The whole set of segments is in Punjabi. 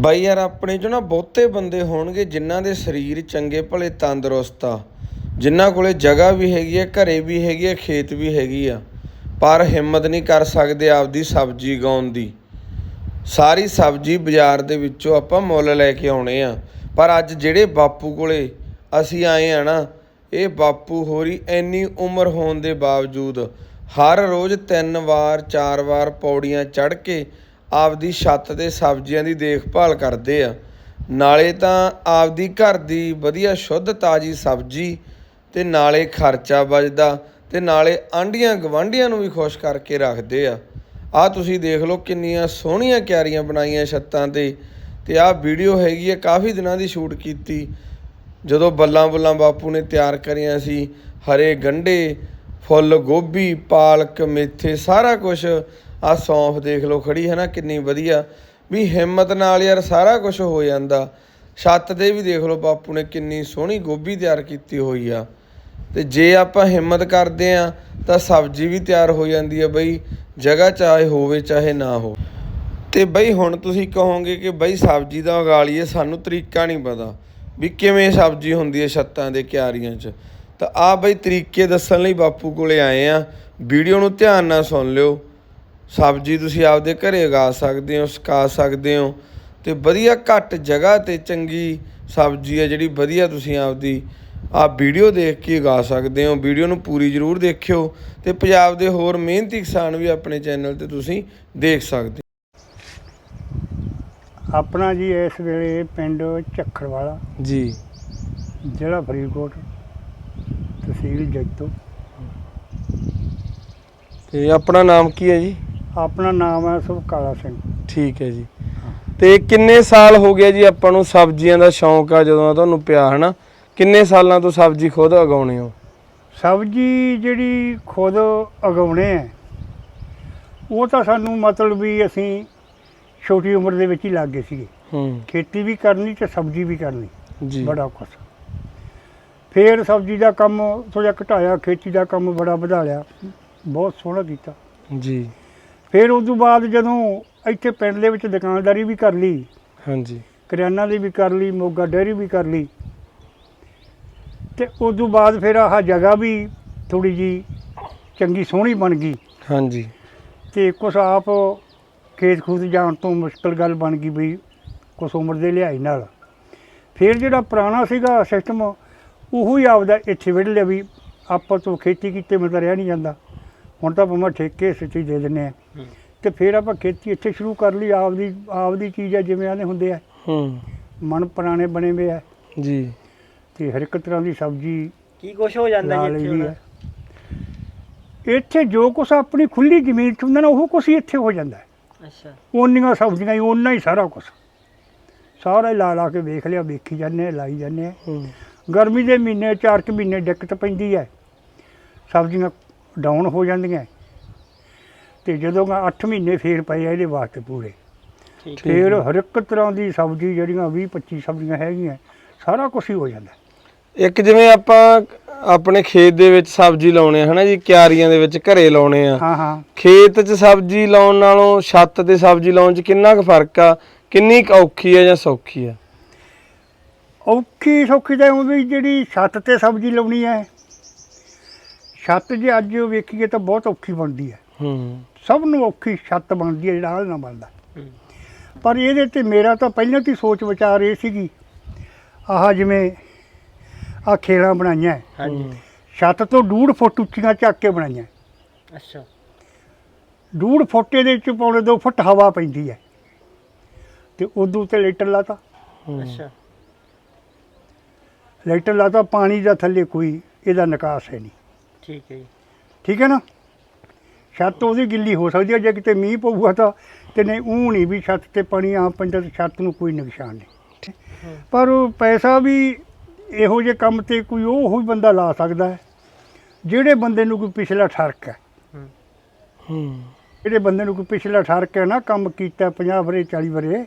ਬਾਈ ਯਾਰ, ਆਪਣੇ ਚੋਂ ਨਾ ਬਹੁਤੇ ਬੰਦੇ ਹੋਣਗੇ ਜਿਨ੍ਹਾਂ ਦੇ ਸਰੀਰ ਚੰਗੇ, ਭਲੇ, ਤੰਦਰੁਸਤ ਆ। ਜਿਨ੍ਹਾਂ ਕੋਲੇ ਜਗ੍ਹਾ ਵੀ ਹੈਗੀ ਆ, ਘਰੇ ਵੀ ਹੈਗੀ ਆ, ਖੇਤ ਵੀ ਹੈਗੀ ਆ। ਪਰ ਹਿੰਮਤ ਨਹੀਂ ਕਰ ਸਕਦੇ ਆਪਦੀ ਸਬਜ਼ੀ ਉਗਾਉਣ ਦੀ। ਸਾਰੀ ਸਬਜ਼ੀ ਬਾਜ਼ਾਰ ਦੇ ਵਿੱਚੋਂ ਆਪਾਂ ਮੁੱਲ ਲੈ ਕੇ ਆਉਣੇ ਆ। ਪਰ ਅੱਜ ਜਿਹੜੇ ਬਾਪੂ ਕੋਲੇ ਅਸੀਂ ਆਏ ਆ ਨਾ, ਇਹ ਬਾਪੂ ਹੋਰੀ ਇੰਨੀ ਉਮਰ ਹੋਣ ਦੇ ਬਾਵਜੂਦ ਹਰ ਰੋਜ਼ ਤਿੰਨ ਵਾਰ, ਚਾਰ ਵਾਰ ਪੌੜੀਆਂ ਚੜ੍ਹ ਕੇ ਆਪਦੀ ਛੱਤ ਤੇ ਸਬਜ਼ੀਆਂ ਦੀ ਦੇਖਭਾਲ ਕਰਦੇ ਆ। ਨਾਲੇ ਤਾਂ ਆਪਦੀ ਘਰ ਦੀ ਵਧੀਆ ਸ਼ੁੱਧ ਤਾਜ਼ੀ ਸਬਜ਼ੀ ਤੇ ਨਾਲੇ ਖਰਚਾ ਬਚਦਾ ਤੇ ਨਾਲੇ ਆਂਡੀਆਂ ਗਵਾਂਢੀਆਂ ਨੂੰ ਵੀ ਖੁਸ਼ ਕਰਕੇ ਰੱਖਦੇ ਆ। ਆ ਤੁਸੀਂ ਦੇਖ ਲਓ ਕਿੰਨੀਆਂ ਸੋਹਣੀਆਂ ਕਿਆਰੀਆਂ ਬਣਾਈਆਂ ਛੱਤਾਂ ਤੇ ਤੇ ਆਹ ਵੀਡੀਓ ਹੈਗੀ ਆ ਕਾਫੀ ਦਿਨਾਂ ਦੀ ਸ਼ੂਟ ਕੀਤੀ। ਜਦੋਂ ਬੱਲਾਂ ਬੁੱਲਾਂ ਬਾਪੂ ਨੇ ਤਿਆਰ ਕਰੀਆਂ ਸੀ, ਹਰੇ ਗੰਢੇ, ਫੁੱਲ ਗੋਭੀ, ਪਾਲਕ, ਮੇਥੇ, ਸਾਰਾ ਕੁਝ ਆ ਸੌਂਫ ਦੇਖ ਲਓ, ਖੜੀ ਹੈ ਨਾ, ਕਿੰਨੀ ਵਧੀਆ। ਵੀ ਹਿੰਮਤ ਨਾਲ ਯਾਰ ਸਾਰਾ ਕੁਝ ਹੋ ਜਾਂਦਾ। ਛੱਤ ਦੇ ਵੀ ਦੇਖ ਲਓ ਬਾਪੂ ਨੇ ਕਿੰਨੀ ਸੋਹਣੀ ਗੋਭੀ ਤਿਆਰ ਕੀਤੀ ਹੋਈ ਆ। ਤੇ ਜੇ ਆਪਾਂ ਹਿੰਮਤ ਕਰਦੇ ਆ ਤਾਂ ਸਬਜ਼ੀ ਵੀ ਤਿਆਰ ਹੋ ਜਾਂਦੀ ਆ ਬਈ, ਜਗ੍ਹਾ ਚਾਹੇ ਹੋਵੇ, ਚਾਹੇ ਨਾ ਹੋ ਤੇ ਬਈ ਹੁਣ ਤੁਸੀਂ ਕਹੋਗੇ ਕਿ ਬਈ ਸਬਜ਼ੀ ਦਾ ਉਗਾ ਲਈਏ ਸਾਨੂੰ ਤਰੀਕਾ ਨਹੀਂ ਪਤਾ। ਵੀ ਕਿਵੇਂ ਸਬਜ਼ੀ ਹੁੰਦੀ ਹੈ ਛੱਤਾਂ ਦੇ ਕਿਆਰੀਆਂ 'ਚ। ਤਾਂ ਆ ਬਈ ਤਰੀਕੇ ਦੱਸਣ ਲਈ ਬਾਪੂ ਕੋਲੇ ਆਏ ਆ। ਵੀਡੀਓ ਨੂੰ ਧਿਆਨ ਨਾਲ ਸੁਣ ਲਿਓ। ਸਬਜ਼ੀ ਤੁਸੀਂ ਆਪਦੇ ਘਰੇ ਉਗਾ ਸਕਦੇ ਹੋ ਸੁਕਾ ਸਕਦੇ ਹੋ ਤੇ ਵਧੀਆ ਘੱਟ ਜਗ੍ਹਾ ਤੇ ਚੰਗੀ ਸਬਜ਼ੀ ਹੈ ਜਿਹੜੀ ਵਧੀਆ ਤੁਸੀਂ ਆਪਦੀ ਆ ਵੀਡੀਓ ਦੇਖ ਕੇ ਉਗਾ ਸਕਦੇ ਹੋ ਵੀਡੀਓ ਨੂੰ ਪੂਰੀ ਜ਼ਰੂਰ ਦੇਖਿਓ ਤੇ ਪੰਜਾਬ ਦੇ ਹੋਰ ਮਿਹਨਤੀ ਕਿਸਾਨ ਵੀ ਆਪਣੇ ਚੈਨਲ ਤੇ ਤੁਸੀਂ ਦੇਖ ਸਕਦੇ ਆਪਣਾ ਜੀ ਇਸ ਵੇਲੇ ਪਿੰਡ ਝੱਖੜਵਾਲਾ। ਜੀ। ਜ਼ਿਲ੍ਹਾ ਫਰੀਦਕੋਟ ਤਹਿਸੀਲ ਜੈਤੋ ਤੇ ਆਪਣਾ ਨਾਮ ਕੀ ਹੈ ਜੀ? ਆਪਣਾ ਨਾਮ ਹੈ ਸੁਭਕਾਲਾ ਸਿੰਘ। ਠੀਕ ਹੈ ਜੀ। ਤੇ ਕਿੰਨੇ ਸਾਲ ਹੋ ਗਿਆ ਜੀ ਆਪਾਂ ਨੂੰ ਸਬਜ਼ੀਆਂ ਦਾ ਸ਼ੌਂਕ ਆ ਜਦੋਂ ਦਾ ਤੁਹਾਨੂੰ ਪਿਆ ਹਨਾ? ਕਿੰਨੇ ਸਾਲਾਂ ਤੋਂ ਸਬਜ਼ੀ ਖੁਦ ਉਗਾਉਣੇ ਹੋ? ਸਬਜ਼ੀ ਜਿਹੜੀ ਖੁਦ ਉਗਾਉਣੇ ਆ ਉਹ ਤਾਂ ਸਾਨੂੰ ਮਤਲਬ ਵੀ ਅਸੀਂ ਛੋਟੀ ਉਮਰ ਦੇ ਵਿੱਚ ਹੀ ਲੱਗ ਗਏ ਸੀਗੇ। ਹੂੰ। ਖੇਤੀ ਵੀ ਕਰਨੀ ਤੇ ਸਬਜ਼ੀ ਵੀ ਕਰਨੀ। ਜੀ। ਬੜਾ ਕੁਛ ਫੇਰ ਸਬਜ਼ੀ ਦਾ ਕੰਮ ਥੋੜਾ ਘਟਾਇਆ ਖੇਤੀ ਦਾ ਕੰਮ ਬੜਾ ਵਧਾ ਲਿਆ। ਬਹੁਤ ਸੋਹਣਾ ਕੀਤਾ। ਜੀ। ਫਿਰ ਉਸ ਤੋਂ ਬਾਅਦ ਜਦੋਂ ਇੱਥੇ ਪਿੰਡ ਦੇ ਵਿੱਚ ਦੁਕਾਨਦਾਰੀ ਵੀ ਕਰ ਲਈ ਹਾਂਜੀ। ਕਰਿਆਨਾ ਦੀ ਵੀ ਕਰ ਲਈ ਮੋਗਾ ਡੈਰੀ ਵੀ ਕਰ ਲਈ ਤੇ ਉਸ ਤੋਂ ਬਾਅਦ ਫਿਰ ਆਹ ਜਗ੍ਹਾ ਵੀ ਥੋੜੀ ਜੀ ਚੰਗੀ ਸੋਹਣੀ ਬਣ ਗਈ। ਹਾਂਜੀ। ਤੇ ਕੁਛ ਆਪ ਖੇਤ ਖੂਤ ਜਾਣ ਤੋਂ ਮੁਸ਼ਕਲ ਗੱਲ ਬਣ ਗਈ ਵੀ ਕੁਛ ਉਮਰ ਦੇ ਲਿਹਾਈ ਨਾਲ। ਫਿਰ ਜਿਹੜਾ ਪੁਰਾਣਾ ਸੀਗਾ ਸਿਸਟਮ ਉਹੋ ਹੀ ਆਪਦਾ ਇੱਥੇ ਵਿੜ ਲਿਆ ਵੀ ਆਪਾਂ ਤੋਂ ਖੇਤੀ ਕੀਤੇ ਮਤਲਬ ਰਿਹਾ ਨਹੀਂ ਜਾਂਦਾ। ਹੁਣ ਤਾਂ ਭਾਵੇਂ ਠੇਕੇ ਸਿੱਟੀ ਦੇ ਦਿੰਨੇ ਆ ਤੇ ਫਿਰ ਆਪਾਂ ਖੇਤੀ ਇੱਥੇ ਸ਼ੁਰੂ ਕਰ ਲਈ ਆਪਦੀ ਆਪਦੀ ਚੀਜ਼ ਆ ਜਿਵੇਂ ਆਨੇ ਹੁੰਦੇ ਆ। ਹੂੰ। ਮਨ ਪੁਰਾਣੇ ਬਣੇ ਹੋਏ ਆ। ਜੀ। ਤੇ ਹਰ ਇੱਕ ਤਰ੍ਹਾਂ ਦੀ ਸਬਜ਼ੀ ਕੀ ਕੁਛ ਹੋ ਜਾਂਦਾ ਜੀ ਇੱਥੇ ਹੁਣ? ਹੈ ਇੱਥੇ ਜੋ ਕੁਛ ਆਪਣੀ ਖੁੱਲੀ ਜ਼ਮੀਨ 'ਚ ਹੁੰਦਾ ਨਾ ਉਹ ਕੁਛ ਹੀ ਇੱਥੇ ਹੋ ਜਾਂਦਾ ਹੈ। ਅੱਛਾ। ਓਨੀਆਂ ਸਬਜ਼ੀਆਂ ਹੀ ਓਨਾ ਹੀ ਸਾਰਾ ਕੁਛ। ਸਾਰਾ ਹੀ ਲਾ ਲਾ ਕੇ ਵੇਖ ਲਿਆ ਵੇਖੀ ਜਾਂਦੇ ਆ ਲਾਈ ਜਾਂਦੇ ਆ। ਹੂੰ। ਗਰਮੀ ਦੇ ਮਹੀਨੇ ਚਾਰ ਕੁ ਮਹੀਨੇ ਦਿੱਕਤ ਪੈਂਦੀ ਹੈ। ਸਬਜ਼ੀਆਂ ਡਾਊਨ ਹੋ ਜਾਂਦੀਆਂ। ਤੇ ਜਦੋਂ 8 ਮਹੀਨੇ ਫੇਰ ਪਏ ਆ ਇਹਦੇ ਵਾਸਤੇ ਪੂਰੇ। ਫੇਰ। ਹਰ ਇੱਕ ਤਰ੍ਹਾਂ ਦੀ ਸਬਜ਼ੀ ਜਿਹੜੀਆਂ 20 25 ਸਬਜ਼ੀਆਂ ਹੈਗੀਆਂ ਸਾਰਾ ਕੁਝ ਹੀ ਹੋ ਜਾਂਦਾ। ਇੱਕ ਜਿਵੇਂ ਆਪਾਂ ਆਪਣੇ ਖੇਤ ਦੇ ਵਿੱਚ ਸਬਜ਼ੀ ਲਾਉਣੇ ਹਨਾ ਜੀ? ਕਿਆਰੀਆਂ ਦੇ ਵਿੱਚ ਘਰੇ ਲਾਉਣੇ ਆ। ਹਾਂ ਹਾਂ। ਖੇਤ 'ਚ ਸਬਜ਼ੀ ਲਾਉਣ ਨਾਲੋਂ ਛੱਤ ਤੇ ਸਬਜ਼ੀ ਲਾਉਣ 'ਚ ਕਿੰਨਾ ਕੁ ਫ਼ਰਕ ਆ? ਕਿੰਨੀ ਕੁ ਔਖੀ ਆ ਜਾਂ ਸੌਖੀ ਆ? ਔਖੀ ਸੌਖੀ ਤਾਂ ਉਹ ਵੀ ਜਿਹੜੀ ਛੱਤ ਤੇ ਸਬਜ਼ੀ ਲਾਉਣੀ ਹੈ। ਛੱਤ ਜੇ ਅੱਜ ਵੇਖੀਏ ਤਾਂ ਬਹੁਤ ਔਖੀ ਬਣਦੀ ਹੈ। ਹੂੰ। ਸਭ ਨੂੰ ਔਖੀ ਛੱਤ ਬਣਦੀ ਹੈ ਜਿਹੜਾ ਨਾ ਬਣਦਾ। ਪਰ ਇਹਦੇ ਤੇ ਮੇਰਾ ਤਾਂ ਪਹਿਲਾਂ ਤੋਂ ਸੋਚ ਵਿਚਾਰ ਇਹ ਸੀਗੀ ਆਹ ਜਿਵੇਂ ਆ ਖੇਲਾਂ ਬਣਾਈਆਂ ਹਾਂਜੀ। ਛੱਤ ਤੋਂ ਡੂਢ ਫੁੱਟ ਉੱਚੀਆਂ ਚੱਕ ਕੇ ਬਣਾਈਆਂ। ਅੱਛਾ। ਡੂਢ ਫੁੱਟ ਦੇ ਵਿੱਚ ਪੌਣੇ 2 ਫੁੱਟ ਹਵਾ ਪੈਂਦੀ ਹੈ। ਤੇ ਉਦੋਂ ਤੇ ਲੈਟਰ ਲਾਤਾ। ਅੱਛਾ। ਲੈਟਰ ਲਾਤਾ ਪਾਣੀ ਦਾ ਥੱਲੇ ਕੋਈ ਇਹਦਾ ਨਿਕਾਸ ਹੈ ਨਹੀਂ। ਠੀਕ ਹੈ ਜੀ। ਠੀਕ ਹੈ ਨਾ? ਛੱਤ ਉਹਦੀ ਗਿੱਲੀ ਹੋ ਸਕਦੀ ਹੈ ਜੇ ਕਿਤੇ ਮੀਂਹ ਪਊਗਾ ਤਾਂ। ਤੇ ਨਹੀਂ ਉਹ ਨਹੀਂ ਵੀ ਛੱਤ ਤੇ ਪਾਣੀ ਆ ਪੈਂਦਾ ਤੇ ਛੱਤ ਨੂੰ ਕੋਈ ਨੁਕਸਾਨ ਨਹੀਂ। ਪਰ ਉਹ ਪੈਸਾ ਵੀ ਇਹੋ ਜਿਹੇ ਕੰਮ ਤੇ ਕੋਈ ਉਹ ਹੀ ਬੰਦਾ ਲਾ ਸਕਦਾ ਹੈ ਜਿਹੜੇ ਬੰਦੇ ਨੂੰ ਕੋਈ ਪਿਛਲਾ ਠਰਕ ਹੈ। ਹੂੰ। ਜਿਹੜੇ ਬੰਦੇ ਨੂੰ ਕੋਈ ਪਿਛਲਾ ਠਰਕ ਹੈ ਨਾ ਕੰਮ ਕੀਤਾ 50 ਵਰੇ 40 ਵਰੇ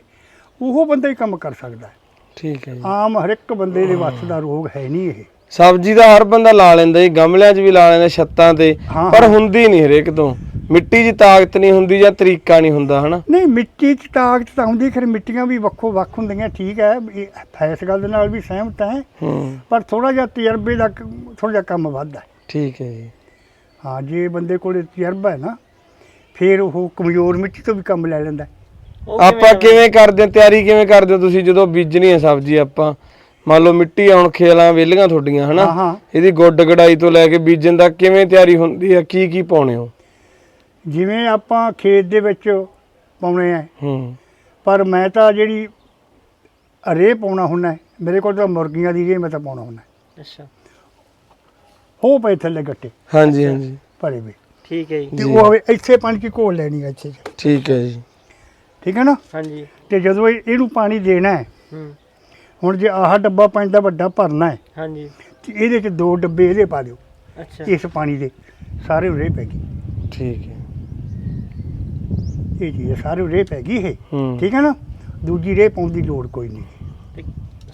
ਉਹ ਬੰਦਾ ਹੀ ਕੰਮ ਕਰ ਸਕਦਾ ਹੈ। ਠੀਕ ਹੈ ਆਮ ਹਰ ਇੱਕ ਬੰਦੇ ਦੇ ਵੱਸ ਦਾ ਰੋਗ ਹੈ ਨਹੀਂ ਇਹ। ਸਬਜ਼ੀ ਦਾ ਹਰ ਬੰਦਾ ਲਾ ਲੈਂਦਾ ਜੀ ਗਮਲਿਆਂ 'ਚ ਵੀ ਲਾ ਲੈਂਦਾ ਛੱਤਾਂ ਤੇ ਹਾਂ, ਪਰ। ਹੁੰਦੀ ਨਹੀਂ ਹਰੇਕ ਤੋਂ। ਮਿੱਟੀ 'ਚ ਤਾਕਤ ਨਹੀਂ ਹੁੰਦੀ ਜਾਂ ਤਰੀਕਾ ਨਹੀਂ ਹੁੰਦਾ ਹਨਾ? ਨਹੀਂ ਮਿੱਟੀ 'ਚ ਤਾਕਤ ਤਾਂ ਹੁੰਦੀ ਖੈਰ ਮਿੱਟੀਆਂ ਵੀ ਵੱਖੋ ਵੱਖ ਹੁੰਦੀਆਂ ਠੀਕ ਹੈ ਇਹ ਇਸ ਗੱਲ ਦੇ ਨਾਲ ਵੀ ਸਹਿਮਤ ਹੈ। ਹੂੰ। ਪਰ ਥੋੜਾ ਜਿਹਾ ਤਜਰਬੇ ਦਾ ਥੋੜਾ ਜਿਹਾ ਕੰਮ ਵੱਧ ਹੈ ਠੀਕ ਹੈ ਜੀ। ਹਾਂ ਜੇ ਬੰਦੇ ਕੋਲੇ ਤਜਰਬਾ ਹੈ ਨਾ ਫਿਰ ਉਹ ਕਮਜ਼ੋਰ ਮਿੱਟੀ ਤੋਂ ਵੀ ਕੰਮ ਲੈ ਲੈਂਦਾ। ਆਪਾਂ ਕਿਵੇਂ ਕਰਦੇ ਹਾਂ ਤਿਆਰੀ ਕਿਵੇਂ ਕਰਦੇ ਹੋ ਤੁਸੀਂ? ਜਦੋਂ ਬੀਜਣੀ ਹੈ ਸਬਜ਼ੀ ਆਪਾਂ ਮੰਨ ਲਓ ਮਿੱਟੀ ਆ ਹੁਣ ਖੇਲਾਂ ਵਿਹਲੀਆਂ ਤੁਹਾਡੀਆਂ ਹਨਾ? ਹਾਂ ਇਹਦੀ ਗੁੱਡ ਗੜਾਈ ਤੋਂ ਲੈ ਕੇ ਬੀਜਣ ਤੱਕ ਕਿਵੇਂ ਤਿਆਰੀ ਹੁੰਦੀ ਆ? ਕੀ ਕੀ ਪਾਉਣੇ ਹੋ? ਜਿਵੇਂ ਆਪਾਂ ਖੇਤ ਦੇ ਵਿੱਚ ਪਾਉਣੇ ਆ। ਹੂੰ। ਪਰ ਮੈਂ ਤਾਂ ਜਿਹੜੀ ਰੇ ਪਾਉਣਾ ਹੁੰਦਾ ਮੇਰੇ ਕੋਲ ਤਾਂ ਮੁਰਗੀਆਂ ਦੀ ਰੇ ਮੈਂ ਤਾਂ ਪਾਉਣਾ ਹੁੰਦਾ। ਅੱਛਾ। ਹੋ ਪਏ ਥੱਲੇ ਗੱਟੇ। ਹਾਂਜੀ ਹਾਂਜੀ। ਭਰੇ ਵੇ ਠੀਕ ਹੈ ਜੀ। ਤੇ। ਉਹ ਹਵੇ ਇੱਥੇ ਪਾਣੀ ਕੀ ਘੋਲ ਲੈਣੀ ਹੈ ਇੱਥੇ। ਠੀਕ ਹੈ ਜੀ। ਠੀਕ ਹੈ ਨਾ? ਹਾਂਜੀ। ਤੇ ਜਦੋਂ ਇਹ- ਇਹਨੂੰ ਪਾਣੀ ਦੇਣਾ ਹੈ ਹੂੰ। ਹੁਣ ਜੇ ਆਹ ਡੱਬਾ ਪਾਣੀ ਦਾ ਵੱਡਾ ਭਰਨਾ ਹੈ ਹਾਂਜੀ। ਤੇ ਇਹਦੇ ਚ ਦੋ ਡੱਬੇ ਇਹਦੇ ਪਾ ਦਿਓ ਅੱਛਾ। ਇਸ ਪਾਣੀ ਦੇ ਸਾਰੇ ਉਰੇ ਪੈ ਗਈ ਠੀਕ ਹੈ। ਇਹ ਚੀਜ਼ ਸਾਰੇ ਉਰੇ ਪੈ ਗਈ ਇਹ। ਹੂੰ। ਠੀਕ ਹੈ ਨਾ? ਦੂਜੀ ਰੇ ਪਾਉਣ ਦੀ ਲੋੜ ਕੋਈ ਨਹੀਂ। ਤੇ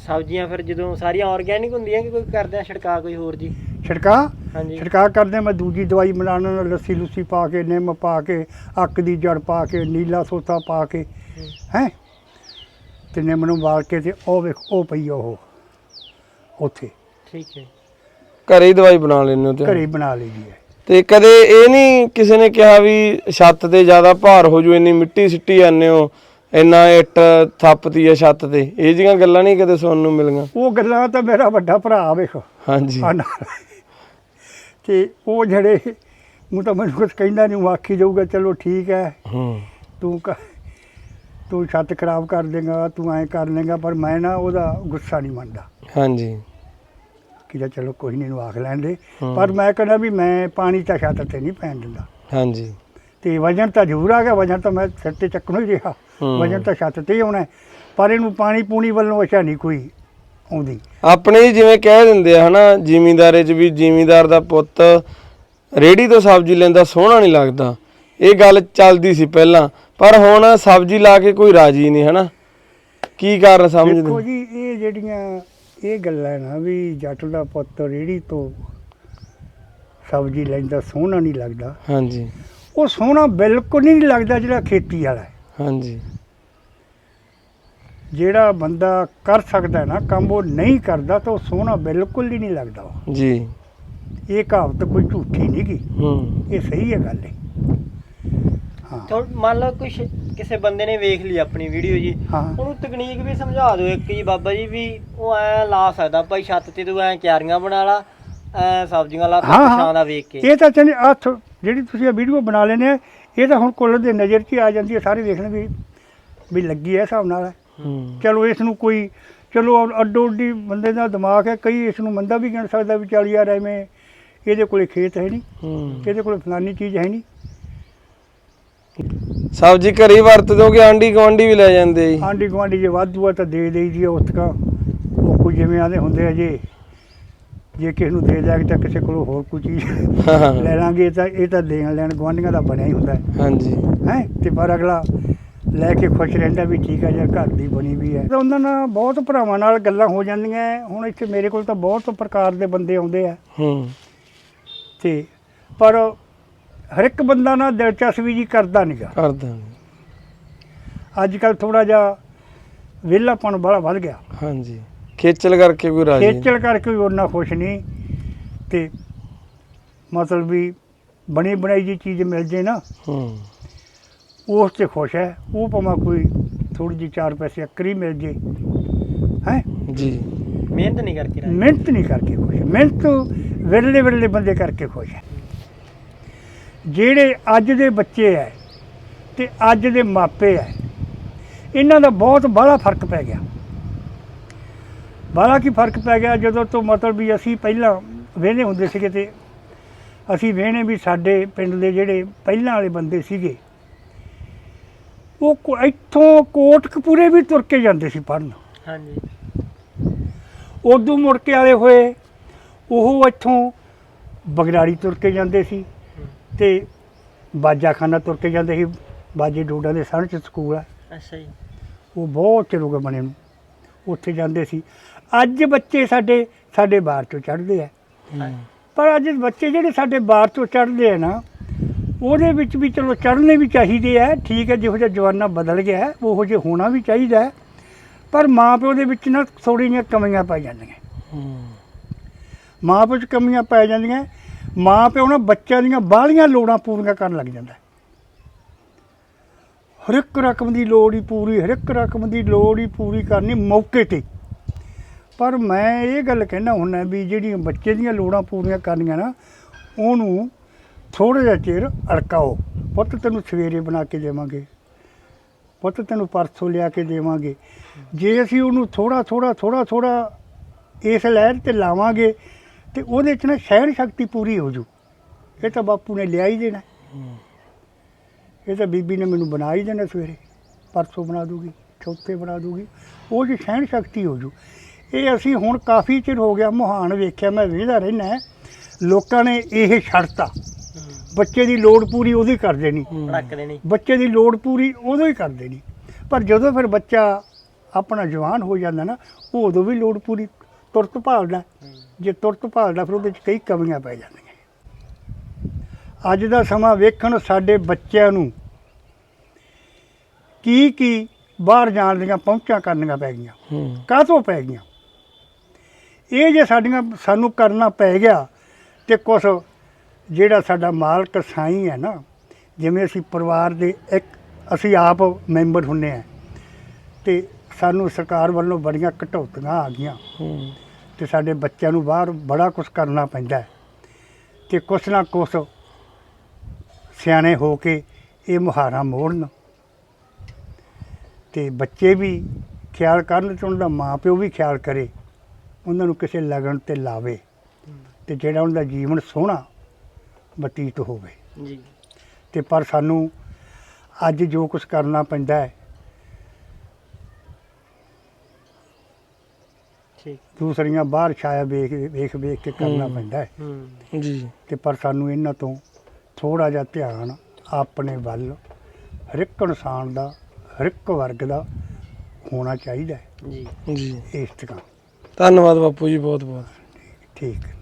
ਸਬਜ਼ੀਆਂ ਫਿਰ ਜਦੋਂ ਸਾਰੀਆਂ ਆਰਗੈਨਿਕ ਹੁੰਦੀਆਂ ਕਿ ਕੋਈ ਕਰਦੇ ਆ ਛਿੜਕਾ ਕੋਈ ਹੋਰ ਜੀ? ਛਿੜਕਾ ਹਾਂਜੀ। ਛਿੜਕਾ ਕਰਦੇ ਮੈਂ ਦੂਜੀ ਦਵਾਈ ਬਣਾਉਣ ਲੱਸੀ ਲੁੱਸੀ ਪਾ ਕੇ ਨਿੰਮ ਪਾ ਕੇ ਅੱਕ ਦੀ ਜੜ ਪਾ ਕੇ ਨੀਲਾ ਸੋਤਾ ਪਾ ਕੇ ਹੂੰ। ਹੈ? ਤੇ ਨਿੰਮ ਨੂੰ ਵਾਲ ਕੇ ਤੇ ਉਹ ਵੇਖ ਉਹ ਪਈ ਆ ਉਹ ਉੱਥੇ। ਠੀਕ ਹੈ। ਘਰੇ ਹੀ ਦਵਾਈ ਬਣਾ ਲੈਂਦੇ ਹੋ ਤੇ ਘਰੇ ਹੀ ਬਣਾ ਲਈਦੀ ਹੈ। ਤੇ ਕਦੇ ਇਹ ਨਹੀਂ ਕਿਸੇ ਨੇ ਕਿਹਾ ਵੀ ਛੱਤ ਤੇ ਜ਼ਿਆਦਾ ਭਾਰ ਹੋ ਜੂ ਇੰਨੀ ਮਿੱਟੀ ਸਿੱਟੀ ਜਾਂਦੇ ਹੋ ਇੰਨਾ ਇੱਟ ਥੱਪਤੀ ਆ ਛੱਤ ਤੇ। ਇਹ ਜੀਆਂ ਗੱਲਾਂ ਨਹੀਂ ਕਦੇ ਸੁਣਨ ਨੂੰ ਮਿਲੀਆਂ? ਉਹ ਗੱਲਾਂ ਤਾਂ ਮੇਰਾ ਵੱਡਾ ਭਰਾ ਵੇਖ। ਹਾਂਜੀ। ਆ ਨਾਲ ਤੇ ਉਹ ਜਿਹੜੇ ਉਹ ਤਾਂ ਮੈਨੂੰ ਕੁਝ ਕਹਿੰਦਾ ਨਹੀਂ ਉਹ ਆਖੀ ਜਾਊਗਾ ਚਲੋ ਠੀਕ ਹੈ। ਹੂੰ। ਤੂੰ ਕ- ਤੂੰ ਛੱਤ ਖਰਾਬ ਕਰ ਦੇਗਾ ਤੂੰ ਐਂ ਕਰ ਲੇਗਾ ਪਰ ਮੈਂ ਨਾ ਉਹਦਾ ਗੁੱਸਾ ਨਹੀਂ ਮੰਨਦਾ। ਹਾਂਜੀ। ਕਿ ਜਾ ਚਲੋ ਕੋਈ ਨਹੀਂ ਨੂੰ ਆਖ ਲੈਣ ਦੇ। ਹੂੰ। ਪਰ ਮੈਂ ਕਹਿੰਦਾ ਵੀ ਮੈਂ ਪਾਣੀ ਤਾਂ ਛੱਤ ਤੇ ਨਹੀਂ ਪੈਣ ਦਿੰਦਾ। ਹਾਂਜੀ। ਤੇ ਵਜਨ ਤਾਂ ਜ਼ਰੂਰ ਆ ਗਿਆ ਵਜਨ ਤਾਂ ਮੈਂ ਸਿਰ ਤੇ ਚੱਕਣਾ ਹੀ ਰਿਹਾ। ਹੂੰ। ਵਜਨ ਤਾਂ ਛੱਤ ਤੇ ਹੀ ਆਉਣਾ ਹੈ। ਪਰ ਇਹਨੂੰ ਪਾਣੀ ਪੂਣੀ ਵੱਲੋਂ ਅੱਛਾ ਨਹੀਂ ਕੋਈ ਆਉਂਦੀ। ਆਪਣੇ ਹੀ ਜਿਵੇਂ ਕਹਿ ਦਿੰਦੇ ਆ ਹਨਾ ਜ਼ਿਮੀਂਦਾਰੇ ਚ ਵੀ ਜ਼ਿਮੀਂਦਾਰ ਦਾ ਪੁੱਤ ਰੇੜੀ ਤੋਂ ਸਬਜ਼ੀ ਲੈਂਦਾ ਸੋਹਣਾ ਨਹੀਂ ਲੱਗਦਾ। ਇਹ ਗੱਲ ਚੱਲਦੀ ਸੀ ਪਹਿਲਾਂ। ਪਰ ਹੁਣ ਸਬਜ਼ੀ ਲਾ ਕੇ ਕੋਈ ਰਾਜੀ ਨਹੀਂ ਹਨਾ? ਕੀ ਕਾਰਨ ਦੇਖੋ ਸਮਝਦੇ ਜੀ ਇਹ ਜਿਹੜੀਆਂ ਇਹ ਗੱਲਾਂ ਨਾ ਵੀ ਜੱਟ ਦਾ ਪੁੱਤ ਰੇੜੀ ਤੋਂ ਸਬਜ਼ੀ ਲੈਂਦਾ ਸੋਹਣਾ ਨਹੀਂ ਲੱਗਦਾ। ਹਾਂਜੀ। ਉਹ ਸੋਹਣਾ ਬਿਲਕੁਲ ਨਹੀਂ ਲੱਗਦਾ ਜਿਹੜਾ ਖੇਤੀ ਵਾਲਾ ਹੈ। ਹਾਂਜੀ। ਜਿਹੜਾ ਬੰਦਾ ਕਰ ਸਕਦਾ ਨਾ ਕੰਮ ਉਹ ਨਹੀਂ ਕਰਦਾ ਤਾਂ ਉਹ ਸੋਹਣਾ ਬਿਲਕੁਲ ਹੀ ਨਹੀਂ ਲੱਗਦਾ ਉਹ। ਜੀ। ਇਹ ਕਹਾਵਤ ਕੋਈ ਝੂਠੀ ਨਹੀਂ ਗੀ। ਹੂੰ। ਇਹ ਸਹੀ ਹੈ ਗੱਲ ਹੈ ਹਾਂ ਥੋੜ ਮੰਨ ਲਓ ਕੁਛ ਕਿਸੇ ਬੰਦੇ ਨੇ ਵੇਖ ਲਈ ਆਪਣੀ ਵੀਡੀਓ ਜੀ ਹਾਂ। ਉਹਨੂੰ ਤਕਨੀਕ ਵੀ ਸਮਝਾ ਦਿਓ ਇੱਕ ਜੀ ਬਾਬਾ ਜੀ ਵੀ ਉਹ ਐ ਲਾ ਸਕਦਾ ਭਾਈ ਛੱਤ ਤੇ ਤੂੰ ਐ ਕਿਆਰੀਆਂ ਬਣਾ ਲਾ ਐ ਸਬਜ਼ੀਆਂ ਲਾ ਹਾਂ, ਹਾਂ। ਪਛਾਂ ਦਾ ਵੇਖ ਕੇ। ਇਹ ਤਾਂ ਚੰਨੀ ਹੱਥ ਜਿਹੜੀ ਤੁਸੀਂ ਇਹ ਵੀਡੀਓ ਬਣਾ ਲੈਨੇ ਆ ਇਹ ਤਾਂ ਹੁਣ ਕੁੱਲ ਦੇ ਨਜ਼ਰ 'ਚ ਹੀ ਆ ਜਾਂਦੀ ਹੈ ਸਾਰੇ ਵੇਖਣ ਵੀ ਵੀ ਲੱਗੀ ਹੈ ਹਿਸਾਬ ਨਾਲ। ਹੂੰ। ਚਲੋ ਇਸ ਨੂੰ ਕੋਈ ਚਲੋ ਅੱਡੋ ਅੱਡੀ ਬੰਦੇ ਦਾ ਦਿਮਾਗ ਹੈ ਕਈ ਇਸ ਨੂੰ ਮੰਦਾ ਵੀ ਗਿਣ ਸਕਦਾ ਵੀ ਚੱਲ ਯਾਰ ਐਵੇਂ ਇਹਦੇ ਕੋਲੇ ਖੇਤ ਹੈ ਨਹੀਂ ਹੂੰ। ਇਹਦੇ ਕੋਲੇ ਫਲਾਨੀ ਚੀਜ਼ ਹੈ ਨਹੀਂ। ਸਬਜ਼ੀ ਘਰੇ ਹੀ ਵਰਤ ਦੋਗੇ ਆਂਡੀ ਗਵਾਂਡੀ ਵੀ ਲੈ ਜਾਂਦੇ ਜੀ। ਆਂਢੀ ਗੁਆਂਢੀ ਜੇ ਵਾਧੂ ਆ ਤਾਂ ਦੇ ਦੇਈਦੀ ਆ ਉਸ ਕਾ ਉਹ ਕੋਈ ਜਿਵੇਂ ਆਦੇ ਹੁੰਦੇ ਆ ਜੇ। ਜੇ ਕਿਸੇ ਨੂੰ ਦੇ ਦਿਆਂਗੇ ਤਾਂ ਕਿਸੇ ਕੋਲੋਂ ਹੋਰ ਕੋਈ ਚੀਜ਼ ਲੈ ਲਾਂਗੇ ਇਹ ਤਾਂ ਇਹ ਤਾਂ ਦੇਣ ਲੈਣ ਗੁਆਂਢੀਆਂ ਦਾ ਬਣਿਆ ਹੀ ਹੁੰਦਾ ਹਾਂਜੀ। ਹੈ? ਤੇ ਪਰ ਅਗਲਾ ਲੈ ਕੇ ਖੁਸ਼ ਰਹਿੰਦਾ ਵੀ ਠੀਕ ਹੈ ਯਾਰ ਘਰ ਦੀ ਬਣੀ ਵੀ ਹੈ। ਤਾਂ ਉਹਨਾਂ ਨਾਲ ਬਹੁਤ ਭਰਾਵਾਂ ਨਾਲ ਗੱਲਾਂ ਹੋ ਜਾਂਦੀਆਂ ਹੈ। ਹੁਣ ਇੱਥੇ ਮੇਰੇ ਕੋਲ ਤਾਂ ਬਹੁਤ ਪ੍ਰਕਾਰ ਦੇ ਬੰਦੇ ਆਉਂਦੇ ਆ। ਹੂੰ। ਤੇ ਪਰ ਹਰ ਇੱਕ ਬੰਦਾ ਨਾ ਦਿਲਚਸਪੀ ਜੀ ਕਰਦਾ ਨਹੀਂਗਾ ਕਰਦਾ ਅੱਜ ਕੱਲ ਥੋੜਾ ਜਿਹਾ ਵਿਹਲਾਪਣ ਬੜਾ ਵੱਧ ਗਿਆ। ਹਾਂਜੀ। ਖੇਚਲ ਕਰਕੇ ਕੋਈ ਰਾਜੀ। ਖੇਚਲ ਕਰਕੇ ਵੀ ਉਹਨਾਂ ਖੁਸ਼ ਨਹੀਂ। ਤੇ ਮਤਲਬ ਵੀ ਬਣੀ ਬਣਾਈ ਜੀ ਚੀਜ਼ ਮਿਲ ਜੇ ਨਾ ਹੂੰ। ਉਸ ਤੇ ਖੁਸ਼ ਹੈ। ਉਹ ਭਾਵੇਂ ਕੋਈ ਥੋੜੀ ਜਿਹੀ ਚਾਰ ਪੈਸੇ ਅੱਕਰੀ ਮਿਲ ਜੇ। ਹੈ? ਜੀ। ਮਿਹਨਤ ਨਹੀਂ ਕਰਕੇ ਰਾਜੀ। ਮਿਹਨਤ ਨਹੀਂ ਕਰਕੇ ਖੁਸ਼। ਮਿਹਨਤ ਵਿਰਲੇ ਵਿਰਲੇ ਬੰਦੇ ਕਰਕੇ ਖੁਸ਼ ਹੈ। ਜਿਹੜੇ ਅੱਜ ਦੇ ਬੱਚੇ ਹੈ ਤੇ ਅੱਜ ਦੇ ਮਾਪੇ ਹੈ ਇਹਨਾਂ ਦਾ ਬਹੁਤ ਬੜਾ ਫ਼ਰਕ ਪੈ ਗਿਆ। ਬੜਾ ਕੀ ਫ਼ਰਕ ਪੈ ਗਿਆ ਜਦੋਂ ਤੋਂ ਮਤਲਬ ਵੀ ਅਸੀਂ ਪਹਿਲਾਂ ਵੇਹਨੇ ਹੁੰਦੇ ਸੀਗੇ ਤੇ ਅਸੀਂ ਵੇਹਨੇ ਵੀ ਸਾਡੇ ਪਿੰਡ ਦੇ ਜਿਹੜੇ ਪਹਿਲਾਂ ਵਾਲੇ ਬੰਦੇ ਸੀਗੇ ਉਹ ਇੱਥੋਂ ਕੋਟਕਪੂਰੇ ਵੀ ਤੁਰ ਕੇ ਜਾਂਦੇ ਸੀ ਪੜ੍ਹਨ। ਹਾਂਜੀ। ਉਦੋਂ ਮੁੜ ਕੇ ਆਏ ਹੋਏ ਉਹ ਇੱਥੋਂ ਬਗੜਾੜੀ ਤੁਰ ਕੇ ਜਾਂਦੇ ਸੀ। ਤੇ ਬਾਜਾਖਾਨਾ ਤੁਰ ਕੇ ਜਾਂਦੇ ਸੀ ਬਾਜੇ ਡੋਡਾ ਦੇ ਸਣ ਚ ਸਕੂਲ ਆ। ਅੱਛਾ ਜੀ। ਉਹ ਬਹੁਤ ਚਿਰ ਹੋ ਗਿਆ ਬਣੇ ਨੂੰ। ਉੱਥੇ ਜਾਂਦੇ ਸੀ। ਅੱਜ ਬੱਚੇ ਸਾਡੇ ਸਾਡੇ ਬਾਹਰ ਤੋਂ ਚੜ੍ਹਦੇ ਆ। ਪਰ ਅੱਜ ਬੱਚੇ ਜਿਹੜੇ ਸਾਡੇ ਬਾਹਰ ਤੋਂ ਚੜ੍ਹਦੇ ਆ ਨਾ ਉਹਦੇ ਵਿੱਚ ਵੀ ਚਲੋ ਚੜ੍ਹਨੇ ਵੀ ਚਾਹੀਦੇ ਆ ਠੀਕ ਹੈ ਜਿਹੋ ਜਿਹਾ ਜਵਾਨਾ ਬਦਲ ਗਿਆ ਉਹੋ ਜਿਹਾ ਹੋਣਾ ਵੀ ਚਾਹੀਦਾ। ਪਰ ਮਾਂ ਪਿਓ ਦੇ ਵਿੱਚ ਨਾ ਜਿਹੀਆਂ ਕਮੀਆਂ ਪੈ ਜਾਂਦੀਆਂ। ਮਾਂ ਪਿਓ 'ਚ ਕਮੀਆਂ ਪੈ ਜਾਂਦੀਆਂ ਮਾਂ ਪਿਓ ਨਾ ਬੱਚਿਆਂ ਦੀਆਂ ਬਾਹਲੀਆਂ ਲੋੜਾਂ ਪੂਰੀਆਂ ਕਰਨ ਲੱਗ ਜਾਂਦਾ ਹਰ ਇੱਕ ਰਕਮ ਦੀ ਲੋੜ ਹੀ ਪੂਰੀ, ਹਰ ਇੱਕ ਰਕਮ ਦੀ ਲੋੜ ਹੀ ਪੂਰੀ ਕਰਨੀ ਮੌਕੇ ਤੇ। ਪਰ ਮੈਂ ਇਹ ਗੱਲ ਕਹਿਣਾ ਹੁੰਦਾ ਵੀ ਜਿਹੜੀਆਂ ਬੱਚੇ ਦੀਆਂ ਲੋੜਾਂ ਪੂਰੀਆਂ ਕਰਨੀਆਂ ਨਾ, ਉਹਨੂੰ ਥੋੜ੍ਹਾ ਜਿਹਾ ਚਿਰ ਅੜਕਾਓ। ਪੁੱਤ ਤੈਨੂੰ ਸਵੇਰੇ ਬਣਾ ਕੇ ਦੇਵਾਂਗੇ। ਪੁੱਤ ਤੈਨੂੰ ਪਰਸੋਂ ਲਿਆ ਕੇ ਦੇਵਾਂਗੇ। ਜੇ ਅਸੀਂ ਉਹਨੂੰ ਥੋੜਾ ਥੋੜਾ ਥੋੜਾ ਥੋੜਾ ਇਸ ਲਹਿਰ ਤੇ ਲਾਵਾਂਗੇ ਤੇ ਉਹਦੇ ਚ ਨਾ ਸਹਿਣ ਸ਼ਕਤੀ ਪੂਰੀ ਹੋ ਜੂ। ਇਹ ਤਾਂ ਬਾਪੂ ਨੇ ਲਿਆ ਹੀ ਦੇਣਾ। ਇਹ ਤਾਂ ਬੀਬੀ ਨੇ ਮੈਨੂੰ ਬਣਾ ਹੀ ਦੇਣਾ ਸਵੇਰੇ। ਪਰਸੋਂ ਬਣਾ ਦੂਗੀ ਚੌਥੇ ਬਣਾ ਦੂਗੀ। ਉਹ ਜੀ ਸਹਿਣ ਸ਼ਕਤੀ ਹੋ ਜੂ। ਇਹ ਅਸੀਂ ਹੁਣ ਕਾਫੀ ਚਿਰ ਹੋ ਗਿਆ ਮੁਹਾਨ ਵੇਖਿਆ ਮੈਂ ਵੇਖਦਾ ਰਹਿਣਾ ਲੋਕਾਂ ਨੇ ਇਹ ਛੱਡਤਾ। ਬੱਚੇ ਦੀ ਲੋੜ ਪੂਰੀ ਉਹਦੀ ਕਰ ਦੇਣੀ। ਰੱਖ ਦੇਣੀ। ਬੱਚੇ ਦੀ ਲੋੜ ਪੂਰੀ ਉਦੋਂ ਹੀ ਕਰਦੇ ਨਹੀਂ ਪਰ ਜਦੋਂ ਫਿਰ ਬੱਚਾ ਆਪਣਾ ਜਵਾਨ ਹੋ ਜਾਂਦਾ ਨਾ ਉਹ ਉਦੋਂ ਵੀ ਲੋੜ ਪੂਰੀ ਤੁਰਤ ਭਾਲਦਾ। ਜੇ ਤੁਰਤ ਭਾਲਦਾ ਫਿਰ ਉਹਦੇ 'ਚ ਕਈ ਕਮੀਆਂ ਪੈ ਜਾਂਦੀਆਂ। ਅੱਜ ਦਾ ਸਮਾਂ ਵੇਖਣ ਸਾਡੇ ਬੱਚਿਆਂ ਨੂੰ ਕੀ ਕੀ ਬਾਹਰ ਜਾਣ ਦੀਆਂ ਪਹੁੰਚਾਂ ਕਰਨੀਆਂ ਪੈ ਗਈਆਂ। ਕਾਹਤੋਂ ਪੈ ਗਈਆਂ? ਇਹ ਜੇ ਸਾਡੀਆਂ ਸਾਨੂੰ ਕਰਨਾ ਪੈ ਗਿਆ ਤੇ ਕੁਛ ਜਿਹੜਾ ਸਾਡਾ ਮਾਲਕ ਸਾਈਂ ਹੈ ਨਾ ਜਿਵੇਂ ਅਸੀਂ ਪਰਿਵਾਰ ਦੇ ਇੱਕ ਅਸੀਂ ਆਪ ਮੈਂਬਰ ਹੁੰਨੇ ਆ ਤੇ ਸਾਨੂੰ ਸਰਕਾਰ ਵੱਲੋਂ ਬੜੀਆਂ ਘਟੌਤੀਆਂ ਆ ਗਈਆਂ। ਤੇ ਸਾਡੇ ਬੱਚਿਆਂ ਨੂੰ ਬਾਹਰ ਬੜਾ ਕੁਝ ਕਰਨਾ ਪੈਂਦਾ ਹੈ। ਤੇ ਕੁਛ ਨਾ ਕੁਛ ਸਿਆਣੇ ਹੋ ਕੇ ਇਹ ਮੁਹਾਰਾ ਮੋੜਨ। ਤੇ ਬੱਚੇ ਵੀ ਖਿਆਲ ਕਰਨ ਤੇ ਉਹਨਾਂ ਦਾ ਮਾਂ ਪਿਓ ਵੀ ਖਿਆਲ ਕਰੇ ਉਹਨਾਂ ਨੂੰ ਕਿਸੇ ਲਗਨ ਤੇ ਲਾਵੇ ਤੇ ਜਿਹੜਾ ਉਹਨਾਂ ਦਾ ਜੀਵਨ ਸੋਹਣਾ ਬਤੀਤ ਹੋਵੇ। ਜੀ। ਤੇ ਪਰ ਸਾਨੂੰ ਅੱਜ ਜੋ ਕੁਝ ਕਰਨਾ ਪੈਂਦਾ ਹੈ ਠੀਕ। ਦੂਸਰੀਆਂ ਬਾਹਰ ਛਾਇਆ ਵੇਖ ਵੇਖ ਵੇਖ ਕੇ ਕਰਨਾ। ਪੈਂਦਾ ਹੈ। ਹੂੰ। ਜੀ। ਤੇ ਪਰ ਸਾਨੂੰ ਇਹਨਾਂ ਤੋਂ ਥੋੜਾ ਜਿਹਾ ਧਿਆਨ ਆਪਣੇ ਵੱਲ ਹਰ ਇੱਕ ਇਨਸਾਨ ਦਾ ਹਰ ਇੱਕ ਵਰਗ ਦਾ ਹੋਣਾ ਚਾਹੀਦਾ ਹੈ। ਜੀ। ਜੀ। ਇਸ ਤਰ੍ਹਾਂ। ਧੰਨਵਾਦ ਬਾਪੂ ਜੀ ਬਹੁਤ ਬਹੁਤ। ਠੀਕ।